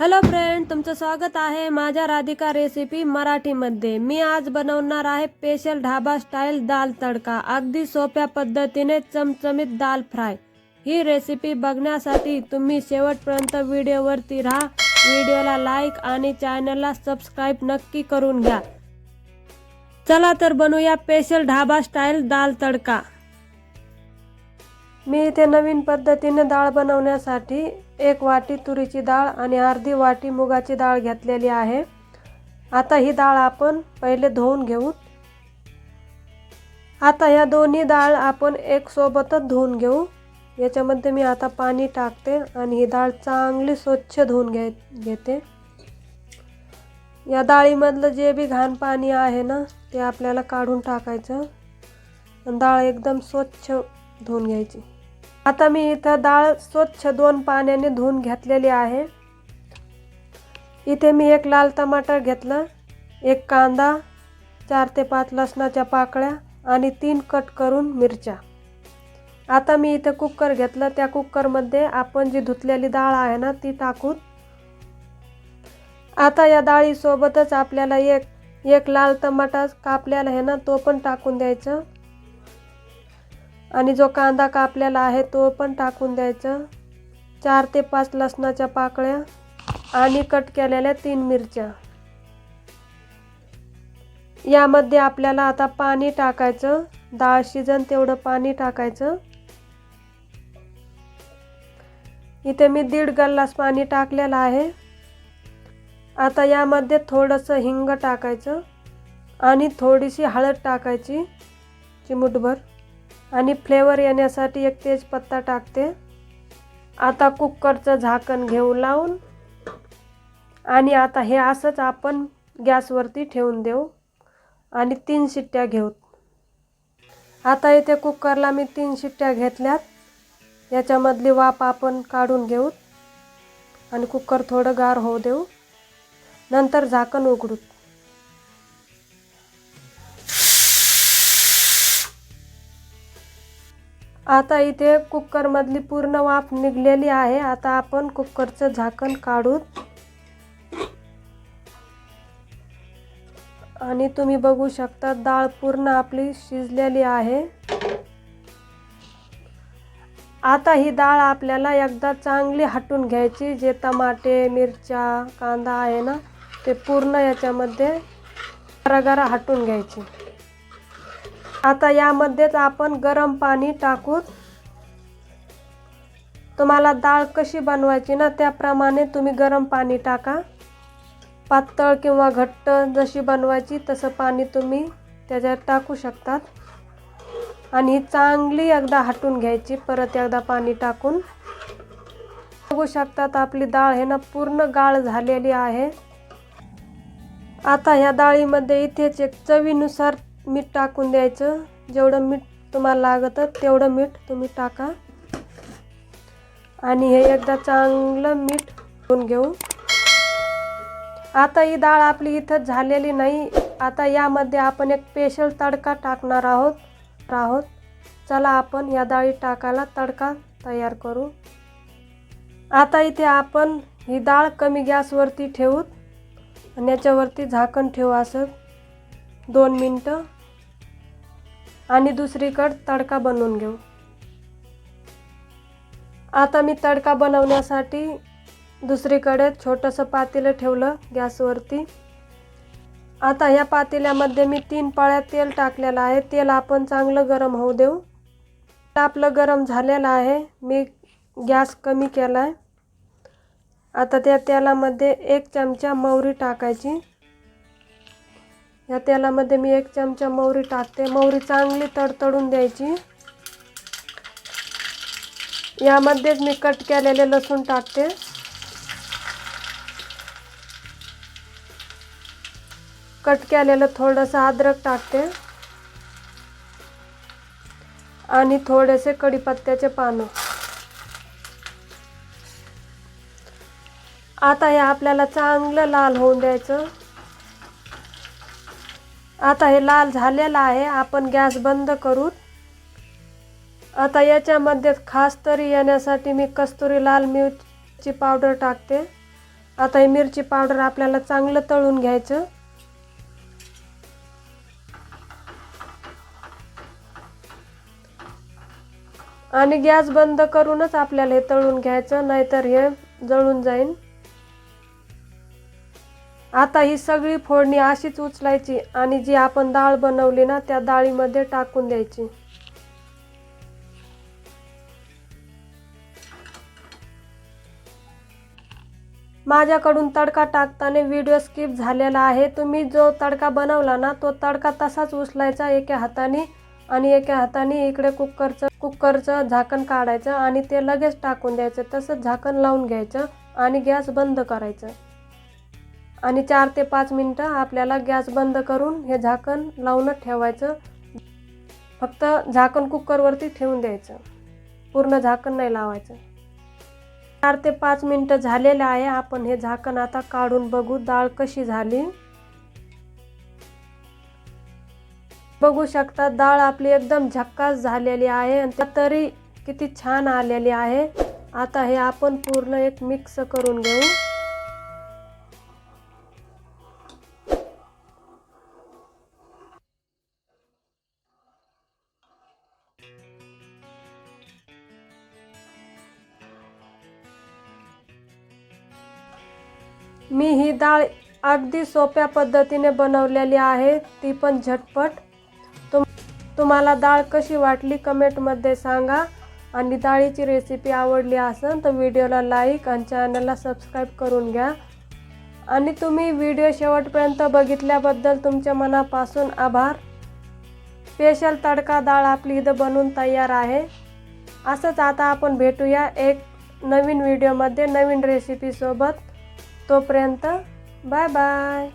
Hello friend तुमचं स्वागत आहे माझ्या राधिका रेसिपी मराठीमध्ये. मी आज बनवणार आहे स्पेशल ढाबा स्टाईल दाल तडका. अगदी सोप्या पद्धतीने चमचमीत दाल फ्राय ही रेसिपी बघण्यासाठी तुम्ही शेवटपर्यंत व्हिडिओवरती राहा. व्हिडिओला लाईक आणि चॅनलला सबस्क्राईब नक्की करून घ्या. चला तर बनवूया स्पेशल ढाबा स्टाईल दाल तडका. मी इथे नवीन पद्धतीने डाळ बनवण्यासाठी एक वाटी तुरीची डाळ आणि अर्धी वाटी मुगाची डाळ घेतलेली आहे. आता ही डाळ आपण पहिले धुवून घेऊ आता या दोन्ही डाळ आपण एक सोबतच धुवून घेऊ. याच्यामध्ये मी आता पाणी टाकते आणि ही डाळ चांगली स्वच्छ धुवून घे घेते. या डाळीमधलं जे बी घाण पाणी आहे ना ते आपल्याला काढून टाकायचं. डाळ एकदम स्वच्छ धुवून घ्यायची. आता मी इथं डाळ स्वच्छ दोन पाण्याने धुवून घेतलेली आहे. इथे मी एक लाल टमाटर घेतलं एक कांदा चार ते पाच लसणाच्या पाकळ्या आणि तीन कट करून मिरच्या. आता मी इथं कुकर घेतलं त्या कुकरमध्ये आपण जी धुतलेली डाळ आहे ना ती टाकून आता या डाळीसोबतच आपल्याला एक एक लाल टमाटा कापलेला आहे ना तो पण टाकून द्यायचं. आणि जो कांदा कापलेला आहे तो पण टाकून द्यायचा. चार ते पाच लसणाच्या पाकळ्या आणि कट केलेल्या तीन मिरच्या. यामध्ये आपल्याला आता पाणी टाकायचं. डाळ शिजन तेवढं पाणी टाकायचं. इथे मी दीड गल्लास पाणी टाकलेलं आहे. आता यामध्ये थोडंसं हिंग टाकायचं आणि थोडीशी हळद टाकायची चिमूटभर. आणि फ्लेवर येण्यासाठी एक तेजपत्ता टाकते. आता कुकरचं झाकण घेऊ लावून आणि आता हे असंच आपण गॅसवरती ठेवून देऊ आणि तीन शिट्ट्या घेऊ. आता इथे कुकरला मी तीन शिट्ट्या घेतल्यात. याच्यामधली वाफ आपण काढून घेऊ आणि कुकर थोडं गार होऊ देऊ. नंतर झाकण उघडू. आता इथे कुकरमधली पूर्ण वाफ निघलेली आहे. आता आपण कुकरचं झाकण काढू आणि तुम्ही बघू शकता डाळ पूर्ण आपली शिजलेली आहे. आता ही डाळ आपल्याला एकदा चांगली हटून घ्यायची. जे टमाटे मिरच्या कांदा आहे ना ते पूर्ण याच्यामध्ये गरागरा हटून घ्यायची. आता यामध्येच आपण गरम पाणी टाकू तुम्हाला डाळ कशी बनवायची ना त्याप्रमाणे तुम्ही गरम पाणी टाका. पातळ किंवा घट्ट जशी बनवायची तसं पाणी तुम्ही त्याच्यात टाकू शकतात. आणि ही चांगली एकदा हटून घ्यायची परत एकदा पाणी टाकून. बघू शकतात आपली डाळ हे ना पूर्ण गाळ झालेली आहे. आता ह्या डाळीमध्ये इथेच एक चवीनुसार मीठ टाकून द्यायचं. जेवढं मीठ तुम्हाला लागतं तेवढं मीठ तुम्ही टाका. आणि हे एकदा चांगलं मीठ घेऊन घेऊ. आता ही डाळ आपली इथं झालेली नाही. आता यामध्ये आपण एक स्पेशल तडका टाकणार आहोत. आहोत चला आपण या डाळी टाकायला तडका तयार करू. आता इथे आपण ही डाळ कमी गॅसवरती ठेवूत. आणि याच्यावरती झाकण ठेवू असं. दोन मिनटं. आणि दुसरीकडं तडका बनवून घेऊ. आता मी तडका बनवण्यासाठी दुसरीकडे छोटंसं पातेलं ठेवलं गॅसवरती. आता ह्या पातेल्यामध्ये मी तीन पाळ्या तेल टाकलेलं आहे. तेल आपण चांगलं गरम होऊ देऊ. आपलं गरम झालेलं आहे. मी गॅस कमी केला आहे आता त्या तेलामध्ये एक चमचा मोहरी टाकायची. या तेलामध्ये मी एक चमचा मोहरी टाकते. मोहरी चांगली तडतडून द्यायची. यामध्येच मी कट केलेले लसूण टाकते. कट केलेलं थोडंसं अद्रक टाकते. आणि थोडेसे कढीपत्त्याचे पानं. आता हे आपल्याला चांगलं लाल होऊन द्यायचं. आता हे लाल झालेलं आहे आपण गॅस बंद करू. आता याच्यामध्ये खास तरी येण्यासाठी मी कस्तुरी लाल मिरची पावडर टाकते. आता ही मिरची पावडर आपल्याला चांगलं तळून घ्यायचं. आणि गॅस बंद करूनच आपल्याला हे तळून घ्यायचं नाहीतर हे जळून जाईल आता ही सगळी फोडणी अशीच उचलायची आणि जी आपण डाळ बनवली ना त्या डाळीमध्ये टाकून द्यायची. माझ्याकडून तडका टाकताना व्हिडिओ स्किप झालेला आहे. तुम्ही जो तडका बनवला ना तो तडका तसाच उचलायचा एका हाताने आणि एका हाताने इकडे कुकरचं कुकरचं झाकण काढायचं आणि ते लगेच टाकून द्यायचं. तसंच झाकण लावून घ्यायचं आणि गॅस बंद करायचं. आणि चार ते पाच मिनटं आपल्याला गॅस बंद करून हे झाकण लावूनच ठेवायचं. फक्त झाकण कुकरवरती ठेवून द्यायचं. पूर्ण झाकण नाही लावायचं. चार ते पाच मिनटं झालेले आहे. आपण हे झाकण आता काढून बघू डाळ कशी झाली. बघू शकता डाळ आपली एकदम झक्कास झालेली आहे आणि तरी किती छान आलेली आहे. आता हे आपण पूर्ण एक मिक्स करून घेऊ. मी ही डाळ अगदी सोप्या पद्धतीने बनवलेली आहे ती पण झटपट. तुम तुम्हाला डाळ कशी वाटली कमेंटमध्ये सांगा. आणि डाळीची रेसिपी आवडली असेल तर व्हिडिओला लाईक आणि चॅनलला सबस्क्राईब करून घ्या. आणि तुम्ही व्हिडिओ शेवटपर्यंत बघितल्याबद्दल तुमच्या मनापासून आभार. स्पेशल तडका डाळ आपली इथं बनवून तयार आहे. असंच आता आपण भेटूया एक नवीन व्हिडिओमध्ये नवीन रेसिपीसोबत तोपर्यंत बाय बाय